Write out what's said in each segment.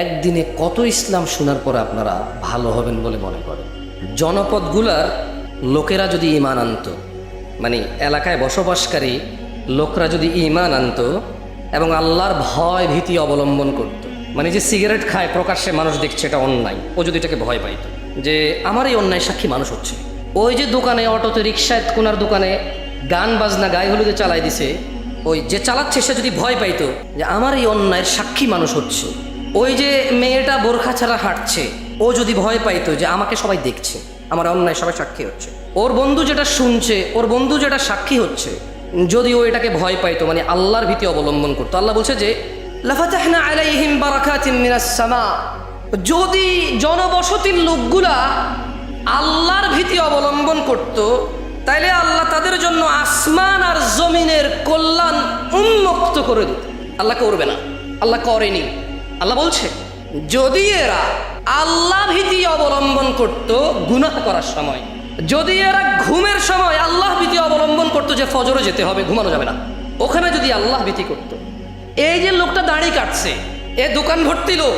একদিনে কত ইসলাম শোনার পরে আপনারা ভালো হবেন বলে মনে করেন জনপদগুলার লোকেরা যদি ইমান আনতো মানে এলাকায় বসবাসকারী লোকরা যদি ইমান আনতো এবং আল্লাহর ভয় ভীতি অবলম্বন করত। মানে যে সিগারেট খায় প্রকাশ্যে মানুষ দেখছে এটা অন্যায়, ও যদি এটাকে ভয় পাইতো, যে আমার এই অন্যায় সাক্ষী মানুষ হচ্ছে ওই যে দোকানে অটোতে রিক্সায় কোনার দোকানে গান বাজনা গায়ে হলুদে চালাই দিছে, ওই যে চালাচ্ছে সে যদি ভয় পাইতো যে আমার এই অন্যায়ের সাক্ষী মানুষ হচ্ছে ওই যে মেয়েটা বোরখা ছাড়া হাঁটছে, ও যদি ভয় পাইতো যে আমাকে সবাই দেখছে, আমার অন্যায় সবাই সাক্ষী হচ্ছে। ওর বন্ধু যেটা শুনছে, ওর বন্ধু যেটা সাক্ষী হচ্ছে, যদি ও এটাকে ভয় পাইতো মানে আল্লাহর ভীতি অবলম্বন করতো। আল্লাহ বলছে যে সামা। যদি জনবসতির লোকগুলা আল্লাহর ভীতি অবলম্বন করত, তাইলে আল্লাহ তাদের জন্য আসমান আর জমিনের কল্যাণ উন্মুক্ত করে দিত। আল্লাহ করবে না। আল্লাহ করেনি। আল্লাহ বলছে, যদি এরা আল্লাহ ভীতি অবলম্বন করত গুনাহ করার সময়, যদি এরা ঘুমের সময় আল্লাহ ভীতি অবলম্বন করতো যে ফজরে যেতে হবে, ঘুমানো যাবে না। ওখানে যদি আল্লাহ ভীতি করতো, এই যে লোকটা দাড়ি কাটছে, এ দোকান ভর্তি লোক,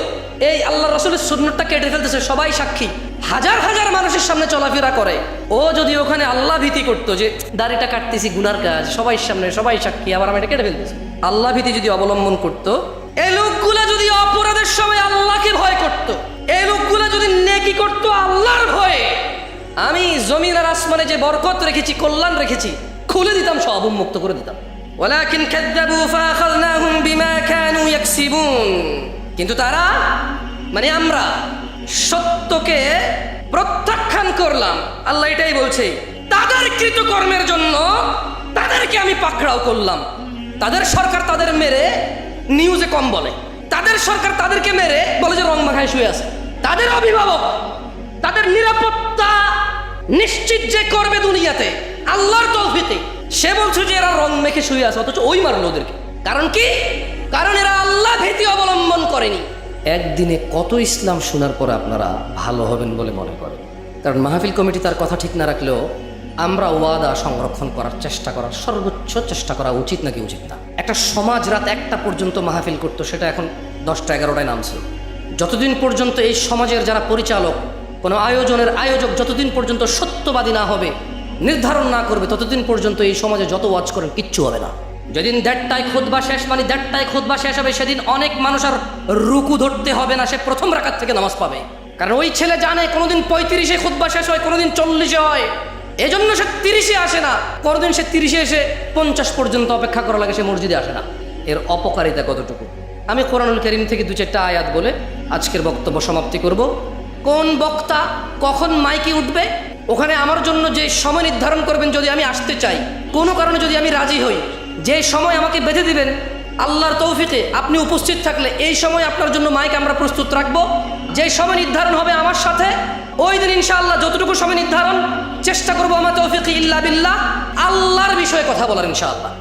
এই আল্লাহ রসুলের সুন্নতটা কেটে ফেলতেছে, সবাই সাক্ষী। হাজার হাজার মানুষের সামনে চলাফেরা করে। ও যদি ওখানে আল্লাহ ভীতি করতো যে, দাড়িটা কাটতেছি, গুনার কাজ, সবাই সামনে, সবাই সাক্ষী, আবার আমি এটা কেটে ফেলতেছি। আল্লাহ ভীতি যদি অবলম্বন করতো যদি অপরাধের সময় আল্লাহকে ভয় করত। এই লোকগুলা যদি নেকি করতো আল্লাহর ভয়ে আমি জমিন আর আসমানে যে বরকত রেখেছি কল্যাণ রেখেছি খুলে দিতাম সব উন্মুক্ত করে দিতাম ولكن كذبوا فأخذناهم بما كانوا يكسبون কিন্তু তারা মানে আমরা সত্যকে প্রত্যাখ্যান করলাম আল্লাহ এটাই বলছে তাদের কৃতকর্মের জন্য তাদেরকে আমি পাকড়াও করলাম তাদের সরকার তাদের মেরে নিউজে কম বলে তাদের সরকার তাদেরকে মেরে বলে যে রং মাখায় শুয়ে আছে। তাদের অভিভাবক, তাদের নিরাপত্তা নিশ্চিত যে করবে দুনিয়াতে, আল্লাহর তৌফিতে সে বলছে যে এরা রং মেখে শুয়ে আছে, অথচ ওই মারলো ওদেরকে। কারণ কি? কারণ এরা আল্লাহ ভীতি অবলম্বন করেনি। একদিনে কত ইসলাম শোনার পরে আপনারা ভালো হবেন বলে মনে করেন? কারণ মাহফিল কমিটি তার কথা ঠিক না রাখলেও আমরা ওয়াদা সংরক্ষণ করার চেষ্টা করার সর্বোচ্চ চেষ্টা করা উচিত নাকি উচিত না? একটা সমাজ রাত একটা পর্যন্ত মাহফিল করতো, সেটা এখন দশটা এগারোটায় নামছে যতদিন পর্যন্ত এই সমাজের যারা পরিচালক, কোনো আয়োজনের আয়োজক যতদিন পর্যন্ত সত্যবাদী না হবে, নির্ধারণ না করবে, ততদিন পর্যন্ত এই সমাজে যত ওয়াজ করেন কিচ্ছু হবে না। যেদিন দেড়টায় খোদবা শেষ মানে দেড়টায় খোদবা শেষ হবে, সেদিন অনেক মানুষ আর রুকু ধরতে হবে না, সে প্রথম রাখার থেকে নামাজ পাবে। কারণ ওই ছেলে জানে কোনোদিন পঁয়ত্রিশে খোদবা শেষ হয়, কোনোদিন চল্লিশে হয়। এজন্য সে তিরিশে আসে না। কোনোদিন সে তিরিশে এসে পঞ্চাশ পর্যন্ত অপেক্ষা করা লাগে, সে মসজিদে আসে না। এর অপকারিতা কতটুকু? আমি কোরআনুল করিম থেকে দু চারটা আয়াত বলে আজকের বক্তব্য সমাপ্তি করব। কোন বক্তা কখন মাইকে উঠবে? ওখানে আমার জন্য যে সময় নির্ধারণ করবেন যদি আমি আসতে চাই, কোনো কারণে যদি আমি রাজি হই, যে সময় আমাকে বেঁধে দিবেন, আল্লাহর তৌফিকে আপনি উপস্থিত থাকলে এই সময় আপনার জন্য মাইক আমরা প্রস্তুত রাখব। যে সময় নির্ধারণ হবে আমার সাথে, ওই দিন ইনশাআল্লাহ যতটুকু সময় নির্ধারণ, চেষ্টা করব আমার তৌফিক ইল্লা বিল্লাহ, আল্লাহর বিষয়ে কথা বলার ইনশাআল্লাহ।